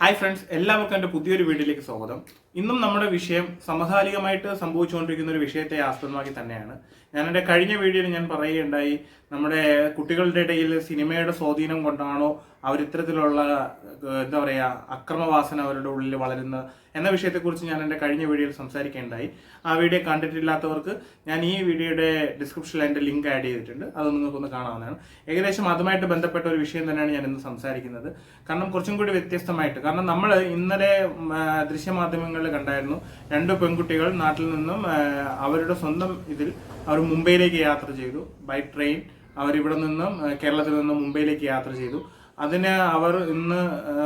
Hi friends എല്ലാവർക്കും എന്റെ പുതിയൊരു വീഡിയോയിലേക്ക് സ്വാഗതം. ഇന്നും നമ്മുടെ വിഷയം സമകാലികമായിട്ട് സംഭവിച്ചുകൊണ്ടിരിക്കുന്ന ഒരു വിഷയത്തെ ആസ്പദമാക്കി തന്നെയാണ്. ഞാൻ എന്റെ കഴിഞ്ഞ വീഡിയോയിൽ ഞാൻ പറയുകയുണ്ടായി നമ്മുടെ കുട്ടികളുടെ ഇടയിൽ സിനിമയുടെ സ്വാധീനം കൊണ്ടാണോ അവർ ഇത്തരത്തിലുള്ള എന്താ പറയുക അക്രമവാസന അവരുടെ ഉള്ളിൽ വളരുന്ന എന്ന വിഷയത്തെക്കുറിച്ച് ഞാൻ എന്റെ കഴിഞ്ഞ വീഡിയോയിൽ സംസാരിക്കേണ്ടായി ആ വീഡിയോ കണ്ടിട്ടില്ലാത്തവർക്ക് ഞാൻ ഈ വീഡിയോയുടെ ഡിസ്ക്രിപ്ഷനിൽ എന്റെ ലിങ്ക് ആഡ് ചെയ്തിട്ടുണ്ട്. അത് നിങ്ങൾക്കൊന്ന് കാണാവുന്നതാണ്. ഏകദേശം അതുമായിട്ട് ബന്ധപ്പെട്ട ഒരു വിഷയം തന്നെയാണ് ഞാൻ ഇന്ന് സംസാരിക്കുന്നത്. കാരണം കുറച്ചും കൂടി വ്യത്യസ്തമായിട്ട് കാരണം നമ്മൾ ഇന്നലെ ദൃശ്യമാധ്യമങ്ങളിൽ കണ്ടായിരുന്നു രണ്ട് പെൺകുട്ടികൾ നാട്ടിൽ നിന്നും അവരുടെ സ്വന്തം ഇതിൽ അവർ മുംബൈയിലേക്ക് യാത്ര ചെയ്തു. ബൈ ട്രെയിൻ അവരിവിടെ നിന്നും കേരളത്തിൽ നിന്നും മുംബൈയിലേക്ക് യാത്ര ചെയ്തു. അതിന് അവർ ഇന്ന്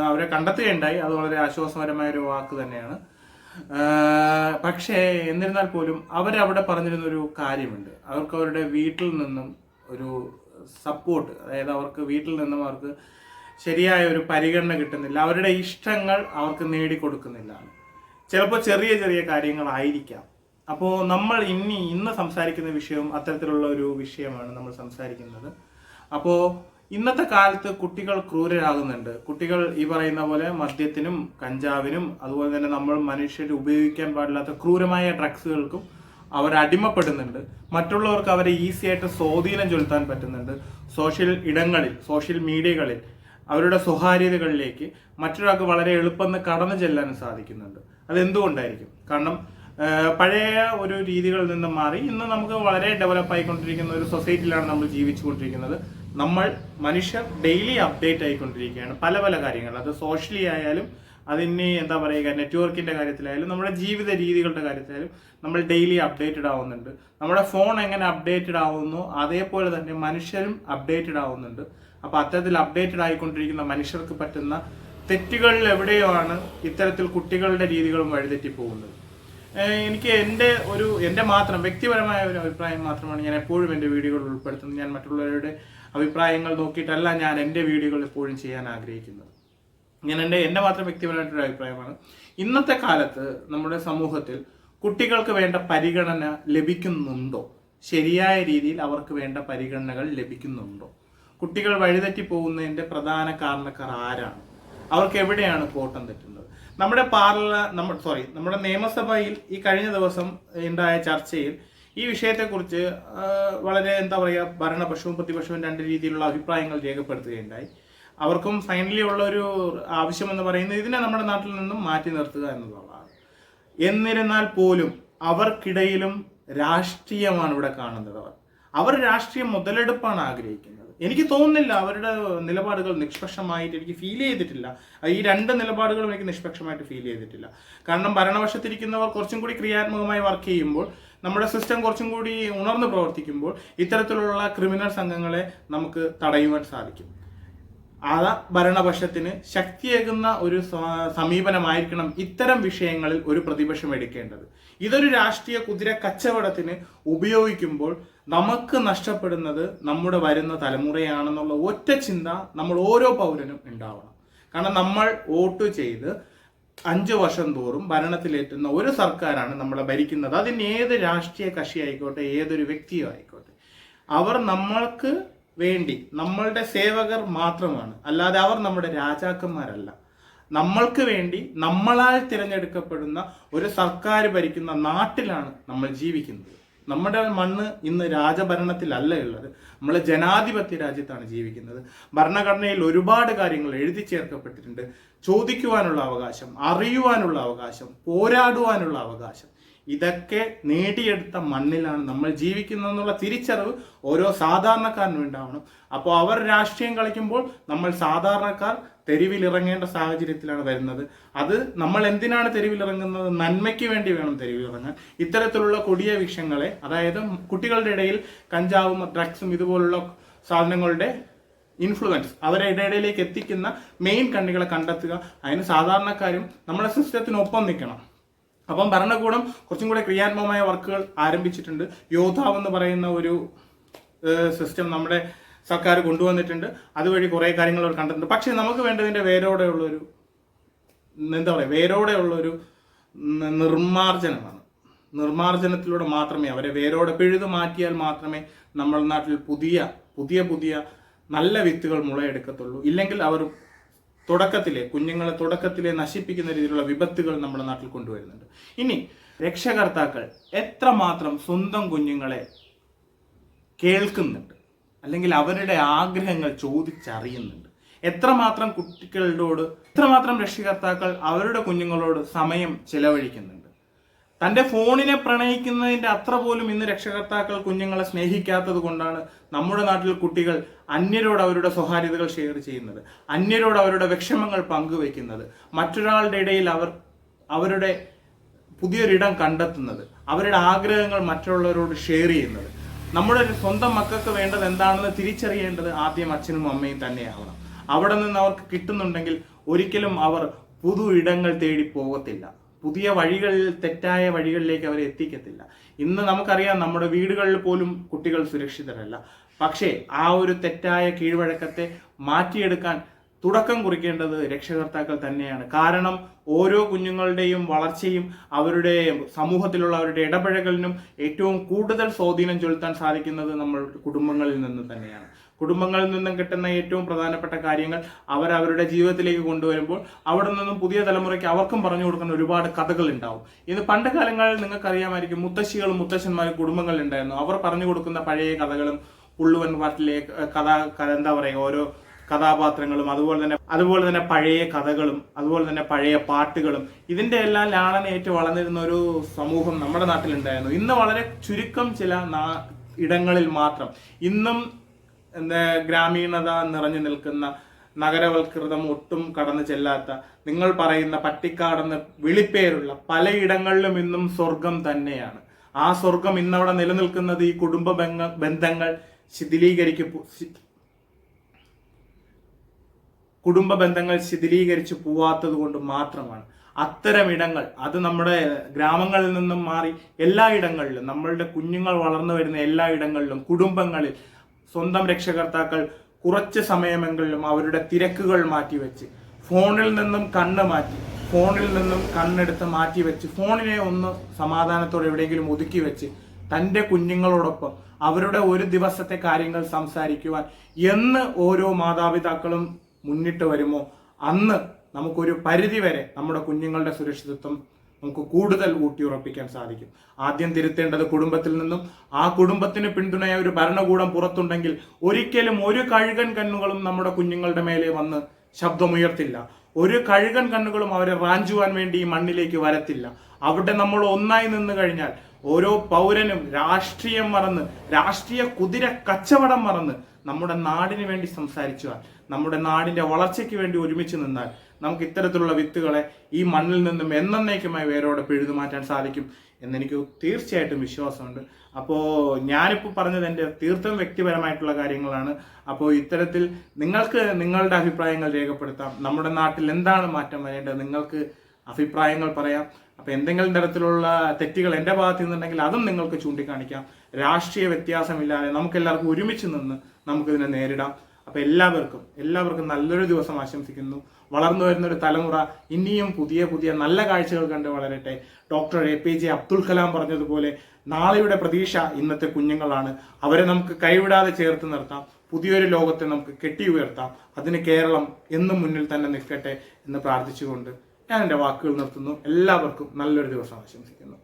അവരെ കണ്ടെത്തുകയുണ്ടായി. അത് വളരെ ആശ്വാസപരമായ ഒരു വാക്ക് തന്നെയാണ്. പക്ഷേ എന്നിരുന്നാൽ പോലും അവരവിടെ പറഞ്ഞിരുന്ന ഒരു കാര്യമുണ്ട്. അവർക്ക് അവരുടെ വീട്ടിൽ നിന്നും ഒരു സപ്പോർട്ട് അതായത് അവർക്ക് വീട്ടിൽ നിന്നും അവർക്ക് ശരിയായ ഒരു പരിഗണന കിട്ടുന്നില്ല. അവരുടെ ഇഷ്ടങ്ങൾ അവർക്ക് നേടിക്കൊടുക്കുന്നില്ല. ചിലപ്പോൾ ചെറിയ ചെറിയ കാര്യങ്ങളായിരിക്കാം. അപ്പോൾ നമ്മൾ ഇനി ഇന്ന് സംസാരിക്കുന്ന വിഷയവും അത്തരത്തിലുള്ള ഒരു വിഷയമാണ് നമ്മൾ സംസാരിക്കുന്നത്. അപ്പോൾ ഇന്നത്തെ കാലത്ത് കുട്ടികൾ ക്രൂരരാകുന്നുണ്ട്. കുട്ടികൾ ഈ പറയുന്ന പോലെ മദ്യത്തിനും കഞ്ചാവിനും അതുപോലെ തന്നെ നമ്മൾ മനുഷ്യർ ഉപയോഗിക്കാൻ പാടില്ലാത്ത ക്രൂരമായ ഡ്രഗ്സുകൾക്കും അവർ അടിമപ്പെടുന്നുണ്ട്. മറ്റുള്ളവർക്ക് അവരെ ഈസി ആയിട്ട് സ്വാധീനം ചെലുത്താൻ പറ്റുന്നുണ്ട്. സോഷ്യൽ ഇടങ്ങളിൽ സോഷ്യൽ മീഡിയകളിൽ അവരുടെ സ്വകാര്യതകളിലേക്ക് മറ്റൊരാൾക്ക് വളരെ എളുപ്പം കടന്നു ചെല്ലാൻ സാധിക്കുന്നുണ്ട്. അതെന്തുകൊണ്ടായിരിക്കും? കാരണം പഴയ ഒരു രീതികളിൽ നിന്ന് മാറി ഇന്ന് നമുക്ക് വളരെ ഡെവലപ്പ് ആയിക്കൊണ്ടിരിക്കുന്ന ഒരു സൊസൈറ്റിയിലാണ് നമ്മൾ ജീവിച്ചുകൊണ്ടിരിക്കുന്നത്. നമ്മൾ മനുഷ്യർ ഡെയിലി അപ്ഡേറ്റ് ആയിക്കൊണ്ടിരിക്കുകയാണ്. പല പല കാര്യങ്ങൾ. അത് സോഷ്യലി ആയാലും അതിന് എന്താ പറയുക നെറ്റ്വർക്കിന്റെ കാര്യത്തിലായാലും നമ്മുടെ ജീവിത രീതികളുടെ കാര്യത്തിലായാലും നമ്മൾ ഡെയിലി അപ്ഡേറ്റഡ് ആവുന്നുണ്ട്. നമ്മുടെ ഫോൺ എങ്ങനെ അപ്ഡേറ്റഡ് ആവുന്നു അതേപോലെ തന്നെ മനുഷ്യരും അപ്ഡേറ്റഡ് ആവുന്നുണ്ട്. അപ്പൊ അത്തരത്തിൽ അപ്ഡേറ്റഡ് ആയിക്കൊണ്ടിരിക്കുന്ന മനുഷ്യർക്ക് പറ്റുന്ന തെറ്റുകളിൽ എവിടെയാണ് ഇത്തരത്തിൽ കുട്ടികളുടെ രീതികളും വഴിതെറ്റി പോകുന്നത് എനിക്ക് എന്റെ ഒരു എന്റെ മാത്രം വ്യക്തിപരമായ ഒരു അഭിപ്രായം മാത്രമാണ് ഞാൻ എപ്പോഴും എന്റെ വീഡിയോകൾ ഉൾപ്പെടുത്തുന്നത്. ഞാൻ മറ്റുള്ളവരുടെ അഭിപ്രായങ്ങൾ നോക്കിയിട്ടല്ല ഞാൻ എന്റെ വീഡിയോകൾ എപ്പോഴും ചെയ്യാൻ ആഗ്രഹിക്കുന്നത്. ഞാൻ എന്റെ എന്റെ മാത്രം വ്യക്തിപരമായിട്ടൊരു അഭിപ്രായമാണ്. ഇന്നത്തെ കാലത്ത് നമ്മുടെ സമൂഹത്തിൽ കുട്ടികൾക്ക് വേണ്ട പരിഗണന ലഭിക്കുന്നുണ്ടോ? ശരിയായ രീതിയിൽ അവർക്ക് വേണ്ട പരിഗണനകൾ ലഭിക്കുന്നുണ്ടോ? കുട്ടികൾ വഴിതെറ്റി പോകുന്നതിന്റെ പ്രധാന കാരണക്കാർ ആരാണ്? അവർക്ക് എവിടെയാണ് കോട്ടം തെറ്റുന്നത്? നമ്മുടെ പാർല നമ്മൾ സോറി നമ്മുടെ നിയമസഭയിൽ ഈ കഴിഞ്ഞ ദിവസം ഉണ്ടായ ചർച്ചയിൽ ഈ വിഷയത്തെക്കുറിച്ച് വളരെ എന്താ പറയുക ഭരണപക്ഷവും പ്രതിപക്ഷവും രണ്ട് രീതിയിലുള്ള അഭിപ്രായങ്ങൾ രേഖപ്പെടുത്തുകയുണ്ടായി. അവർക്കും ഫൈനലി ഉള്ള ഒരു ആവശ്യമെന്ന് പറയുന്നത് ഇതിനെ നമ്മുടെ നാട്ടിൽ നിന്നും മാറ്റി നിർത്തുക എന്നുള്ളതാണ്. എന്നിരുന്നാൽ പോലും അവർക്കിടയിലും രാഷ്ട്രീയമാണ് ഇവിടെ കാണുന്നത് അവർ രാഷ്ട്രീയ മുതലെടുപ്പാണ് ആഗ്രഹിക്കുന്നത്. എനിക്ക് തോന്നുന്നില്ല അവരുടെ നിലപാടുകൾ നിഷ്പക്ഷമായിട്ട് എനിക്ക് ഫീൽ ചെയ്തിട്ടില്ല. ഈ രണ്ട് നിലപാടുകളും എനിക്ക് നിഷ്പക്ഷമായിട്ട് ഫീൽ ചെയ്തിട്ടില്ല. കാരണം ഭരണപക്ഷത്തിരിക്കുന്നവർ കുറച്ചും കൂടി ക്രിയാത്മകമായി വർക്ക് ചെയ്യുമ്പോൾ നമ്മുടെ സിസ്റ്റം കുറച്ചും കൂടി ഉണർന്ന് പ്രവർത്തിക്കുമ്പോൾ ഇത്തരത്തിലുള്ള ക്രിമിനൽ സംഘങ്ങളെ നമുക്ക് തടയുവാൻ സാധിക്കും. ആ ഭരണപക്ഷത്തിന് ശക്തിയേകുന്ന ഒരു സമീപനമായിരിക്കണം ഇത്തരം വിഷയങ്ങളിൽ ഒരു പ്രതിപക്ഷം എടുക്കേണ്ടത്. ഇതൊരു രാഷ്ട്രീയ കുതിര കച്ചവടത്തിന് ഉപയോഗിക്കുമ്പോൾ നമുക്ക് നഷ്ടപ്പെടുന്നത് നമ്മുടെ വരുന്ന തലമുറയാണെന്നുള്ള ഒറ്റ ചിന്ത നമ്മൾ ഓരോ പൗരനും ഉണ്ടാവണം. കാരണം നമ്മൾ വോട്ട് ചെയ്ത് അഞ്ച് വർഷം തോറും ഭരണത്തിലേറ്റുന്ന ഒരു സർക്കാരാണ് നമ്മളെ ഭരിക്കുന്നത്. അതിന് ഏത് രാഷ്ട്രീയ കക്ഷി ആയിക്കോട്ടെ ഏതൊരു വ്യക്തിയോ ആയിക്കോട്ടെ. അവർ നമ്മൾക്ക് വേണ്ടി നമ്മളുടെ സേവകർ മാത്രമാണ്. അല്ലാതെ അവർ നമ്മുടെ രാജാക്കന്മാരല്ല. നമ്മൾക്ക് വേണ്ടി നമ്മളാൽ തിരഞ്ഞെടുക്കപ്പെടുന്ന ഒരു സർക്കാർ ഭരിക്കുന്ന നാട്ടിലാണ് നമ്മൾ ജീവിക്കുന്നത്. നമ്മുടെ മണ്ണ് ഇന്ന് രാജഭരണത്തിലല്ല ഉള്ളത്. നമ്മൾ ജനാധിപത്യ രാജ്യത്താണ് ജീവിക്കുന്നത്. ഭരണഘടനയിൽ ഒരുപാട് കാര്യങ്ങൾ എഴുതി ചേർക്കപ്പെട്ടിട്ടുണ്ട്. ചോദിക്കുവാനുള്ള അവകാശം അറിയുവാനുള്ള അവകാശം പോരാടുവാനുള്ള അവകാശം ഇതൊക്കെ നേടിയെടുത്ത മണ്ണിലാണ് നമ്മൾ ജീവിക്കുന്നതെന്നുള്ള തിരിച്ചറിവ് ഓരോ സാധാരണക്കാരനും ഉണ്ടാവണം. അപ്പോൾ അവർ രാഷ്ട്രീയം കളിക്കുമ്പോൾ നമ്മൾ സാധാരണക്കാർ തെരുവിലിറങ്ങേണ്ട സാഹചര്യത്തിലാണ് വരുന്നത്. അത് നമ്മൾ എന്തിനാണ് തെരുവിലിറങ്ങുന്നത്? നന്മയ്ക്ക് വേണ്ടി വേണം തെരുവിലിറങ്ങാൻ. ഇത്തരത്തിലുള്ള കൊടിയ വിഷയങ്ങളെ അതായത് കുട്ടികളുടെ ഇടയിൽ കഞ്ചാവും ഡ്രഗ്സും ഇതുപോലുള്ള സാധനങ്ങളുടെ ഇൻഫ്ലുവൻസ് അവരെ ഇടയിലേക്ക് എത്തിക്കുന്ന മെയിൻ കണ്ണികളെ കണ്ടെത്തുക. അതിന് സാധാരണക്കാരും നമ്മുടെ സിസ്റ്റത്തിനൊപ്പം നിൽക്കണം. അപ്പം ഭരണകൂടം കുറച്ചും കൂടെ ക്രിയാത്മകമായ വർക്കുകൾ ആരംഭിച്ചിട്ടുണ്ട്. യോദ്ധാവ് എന്ന് പറയുന്ന ഒരു സിസ്റ്റം നമ്മുടെ സർക്കാർ കൊണ്ടുവന്നിട്ടുണ്ട്. അതുവഴി കുറേ കാര്യങ്ങൾ അവർ കണ്ടിട്ടുണ്ട്. പക്ഷേ നമുക്ക് വേണ്ടതിന്റെ വേരോടെ ഉള്ളൊരു എന്താ പറയുക വേരോടെ ഉള്ളൊരു ന- നിർമ്മാർജനമാണ്. നിർമ്മാർജനത്തിലൂടെ മാത്രമേ അവരെ വേരോടെ പിഴുതു മാറ്റിയാൽ മാത്രമേ നമ്മുടെ നാട്ടിൽ പുതിയ പുതിയ പുതിയ നല്ല വിത്തുകൾ മുളയെടുക്കത്തുള്ളൂ. ഇല്ലെങ്കിൽ അവർ തുടക്കത്തിലെ കുഞ്ഞുങ്ങളെ തുടക്കത്തിലെ നശിപ്പിക്കുന്ന രീതിയിലുള്ള വിപത്തുകൾ നമ്മുടെ നാട്ടിൽ കൊണ്ടുവരുന്നുണ്ട്. ഇനി രക്ഷകർത്താക്കൾ എത്രമാത്രം സ്വന്തം കുഞ്ഞുങ്ങളെ കേൾക്കുന്നുണ്ട്? അല്ലെങ്കിൽ അവരുടെ ആഗ്രഹങ്ങൾ ചോദിച്ചറിയുന്നുണ്ട്. എത്രമാത്രം കുട്ടികളോട് എത്രമാത്രം രക്ഷകർത്താക്കൾ അവരുടെ കുഞ്ഞുങ്ങളോട് സമയം ചെലവഴിക്കുന്നുണ്ട്. തന്റെ ഫോണിനെ പ്രണയിക്കുന്നതിന്റെ അത്ര പോലും ഇന്ന് രക്ഷകർത്താക്കൾ കുഞ്ഞുങ്ങളെ സ്നേഹിക്കാത്തത് കൊണ്ടാണ് നമ്മുടെ നാട്ടിൽ കുട്ടികൾ അന്യരോട് അവരുടെ സ്വകാര്യതകൾ ഷെയർ ചെയ്യുന്നത് അന്യരോട് അവരുടെ വിഷമങ്ങൾ പങ്കുവെക്കുന്നത് മറ്റൊരാളുടെ ഇടയിൽ അവർ അവരുടെ പുതിയൊരിടം കണ്ടെത്തുന്നത് അവരുടെ ആഗ്രഹങ്ങൾ മറ്റുള്ളവരോട് ഷെയർ ചെയ്യുന്നത്. നമ്മുടെ ഒരു സ്വന്തം മക്കൾക്ക് വേണ്ടത് എന്താണെന്ന് തിരിച്ചറിയേണ്ടത് ആദ്യം അച്ഛനും അമ്മയും തന്നെയാവണം. അവിടെ നിന്ന് അവർക്ക് കിട്ടുന്നുണ്ടെങ്കിൽ ഒരിക്കലും അവർ പുതു ഇടങ്ങൾ തേടി പോകത്തില്ല. പുതിയ വഴികളിൽ തെറ്റായ വഴികളിലേക്ക് അവരെ എത്തിക്കത്തില്ല. ഇന്ന് നമുക്കറിയാം നമ്മുടെ വീടുകളിൽ പോലും കുട്ടികൾ സുരക്ഷിതരല്ല. പക്ഷേ ആ ഒരു തെറ്റായ കീഴ്വഴക്കത്തെ മാറ്റിയെടുക്കാൻ തുടക്കം കുറിക്കേണ്ടത് രക്ഷകർത്താക്കൾ തന്നെയാണ്. കാരണം ഓരോ കുഞ്ഞുങ്ങളുടെയും വളർച്ചയും അവരുടെ സമൂഹത്തിലുള്ള അവരുടെ ഇടപഴകലിനും ഏറ്റവും കൂടുതൽ സ്വാധീനം ചെലുത്താൻ സാധിക്കുന്നത് നമ്മൾ കുടുംബങ്ങളിൽ നിന്ന് തന്നെയാണ്. കുടുംബങ്ങളിൽ നിന്നും കിട്ടുന്ന ഏറ്റവും പ്രധാനപ്പെട്ട കാര്യങ്ങൾ അവർ അവരുടെ ജീവിതത്തിലേക്ക് കൊണ്ടുവരുമ്പോൾ അവിടെ നിന്നും പുതിയ തലമുറയ്ക്ക് അവർക്കും പറഞ്ഞു കൊടുക്കുന്ന ഒരുപാട് കഥകൾ ഉണ്ടാവും. ഇത് പണ്ട് കാലങ്ങളിൽ നിങ്ങൾക്കറിയാമായിരിക്കും മുത്തശ്ശികളും മുത്തശ്ശന്മാരും കുടുംബങ്ങളിൽ ഉണ്ടായിരുന്നു. അവർ പറഞ്ഞു കൊടുക്കുന്ന പഴയ കഥകളും പുള്ളുവൻ പാട്ടിലെ കഥ എന്താ പറയുക? ഓരോ കഥാപാത്രങ്ങളും അതുപോലെ തന്നെ അതുപോലെ തന്നെ പഴയ കഥകളും അതുപോലെ തന്നെ പഴയ പാട്ടുകളും. ഇതിന്റെ എല്ലാം ലാളനയേറ്റ് വളർന്നിരുന്ന ഒരു സമൂഹം നമ്മുടെ നാട്ടിലുണ്ടായിരുന്നു. ഇന്ന് വളരെ ചുരുക്കം ചില ഇടങ്ങളിൽ മാത്രം. ഇന്നും ഗ്രാമീണത നിറഞ്ഞു നിൽക്കുന്ന നഗരവൽകൃതം ഒട്ടും കടന്നു ചെല്ലാത്ത നിങ്ങൾ പറയുന്ന പട്ടിക്കാടെന്ന് വിളിപ്പേരുള്ള പലയിടങ്ങളിലും ഇന്നും സ്വർഗം തന്നെയാണ്. ആ സ്വർഗം ഇന്നവിടെ നിലനിൽക്കുന്നത് ഈ കുടുംബ ബന്ധങ്ങൾ ശിഥിലീകരിക്കപ്പോ ശി- കുടുംബ ബന്ധങ്ങൾ ശിഥിലീകരിച്ച് പോവാത്തത് കൊണ്ട് മാത്രമാണ്. അത്തരം ഇടങ്ങൾ അത് നമ്മുടെ ഗ്രാമങ്ങളിൽ നിന്നും മാറി എല്ലാ ഇടങ്ങളിലും നമ്മളുടെ കുഞ്ഞുങ്ങൾ വളർന്നു വരുന്ന എല്ലാ ഇടങ്ങളിലും കുടുംബങ്ങളിൽ സ്വന്തം രക്ഷകർത്താക്കൾ കുറച്ച് സമയമെങ്കിലും അവരുടെ തിരക്കുകൾ മാറ്റിവെച്ച് ഫോണിൽ നിന്നും കണ്ണ് മാറ്റി ഫോണിൽ നിന്നും കണ്ണെടുത്ത് മാറ്റി വെച്ച് ഫോണിനെ ഒന്ന് സമാധാനത്തോടെ എവിടെയെങ്കിലും ഒതുക്കി വെച്ച് തന്റെ കുഞ്ഞുങ്ങളോടൊപ്പം അവരുടെ ഒരു ദിവസത്തെ കാര്യങ്ങൾ സംസാരിക്കുവാൻ എന്ന് ഓരോ മാതാപിതാക്കളും മുന്നിട്ട് വരുമോ? അന്ന് നമുക്കൊരു പരിധി വരെ നമ്മുടെ കുഞ്ഞുങ്ങളുടെ സുരക്ഷിതത്വം നമുക്ക് കൂടുതൽ ഊട്ടിയുറപ്പിക്കാൻ സാധിക്കും. ആദ്യം തിരുത്തേണ്ടത് കുടുംബത്തിൽ നിന്നും ആ കുടുംബത്തിന് പിന്തുണയ ഒരു ഭരണകൂടം പുറത്തുണ്ടെങ്കിൽ ഒരിക്കലും ഒരു കഴുകൻ കണ്ണുകളും നമ്മുടെ കുഞ്ഞുങ്ങളുടെ മേലെ വന്ന് ശബ്ദമുയർത്തില്ല. ഒരു കഴുകൻ കണ്ണുകളും അവരെ റാഞ്ചുവാൻ വേണ്ടി ഈ മണ്ണിലേക്ക് വരത്തില്ല. അവിടെ നമ്മൾ ഒന്നായി നിന്ന് കഴിഞ്ഞാൽ ഓരോ പൗരനും രാഷ്ട്രീയം മറന്ന് രാഷ്ട്രീയ കുതിര കച്ചവടം മറന്ന് നമ്മുടെ നാടിന് വേണ്ടി സംസാരിച്ചാൽ നമ്മുടെ നാടിന്റെ വളർച്ചയ്ക്ക് വേണ്ടി ഒരുമിച്ച് നിന്നാൽ നമുക്ക് ഇത്തരത്തിലുള്ള വിത്തുകളെ ഈ മണ്ണിൽ നിന്നും എന്നേക്കുമായി വേരോടെ പിഴുതു മാറ്റാൻ സാധിക്കും എന്നെനിക്ക് തീർച്ചയായിട്ടും വിശ്വാസമുണ്ട്. അപ്പോൾ ഞാനിപ്പോൾ പറഞ്ഞത് എന്റെ തീർത്ഥം വ്യക്തിപരമായിട്ടുള്ള കാര്യങ്ങളാണ്. അപ്പോൾ ഇത്തരത്തിൽ നിങ്ങൾക്ക് നിങ്ങളുടെ അഭിപ്രായങ്ങൾ രേഖപ്പെടുത്താം. നമ്മുടെ നാട്ടിൽ എന്താണ് മാറ്റം വരേണ്ടത്? നിങ്ങൾക്ക് അഭിപ്രായങ്ങൾ പറയാം. അപ്പോൾ എന്തെങ്കിലും തരത്തിലുള്ള തെറ്റുകൾ എന്റെ ഭാഗത്ത് നിന്നുണ്ടെങ്കിൽ അതും നിങ്ങൾക്ക് ചൂണ്ടിക്കാണിക്കാം. രാഷ്ട്രീയ വ്യത്യാസമില്ലാതെ നമുക്ക് എല്ലാവർക്കും ഒരുമിച്ച് നിന്ന് നമുക്കിതിനെ നേരിടാം. അപ്പോൾ എല്ലാവർക്കും എല്ലാവർക്കും നല്ലൊരു ദിവസം ആശംസിക്കുന്നു. വളർന്നു വരുന്ന ഒരു തലമുറ ഇനിയും പുതിയ പുതിയ നല്ല കാഴ്ചകൾ കണ്ട് വളരട്ടെ. Doctor A P J Abdul Kalam പറഞ്ഞതുപോലെ നാളെയുടെ പ്രതീക്ഷ ഇന്നത്തെ കുഞ്ഞുങ്ങളാണ്. അവരെ നമുക്ക് കൈവിടാതെ ചേർത്ത് നിർത്താം. പുതിയൊരു ലോകത്തെ നമുക്ക് കെട്ടി ഉയർത്താം. അതിന് കേരളം എന്നും മുന്നിൽ തന്നെ നിൽക്കട്ടെ എന്ന് പ്രാർത്ഥിച്ചുകൊണ്ട് ഞാൻ എന്റെ വാക്കുകൾ നിർത്തുന്നു. എല്ലാവർക്കും നല്ലൊരു ദിവസം ആശംസിക്കുന്നു.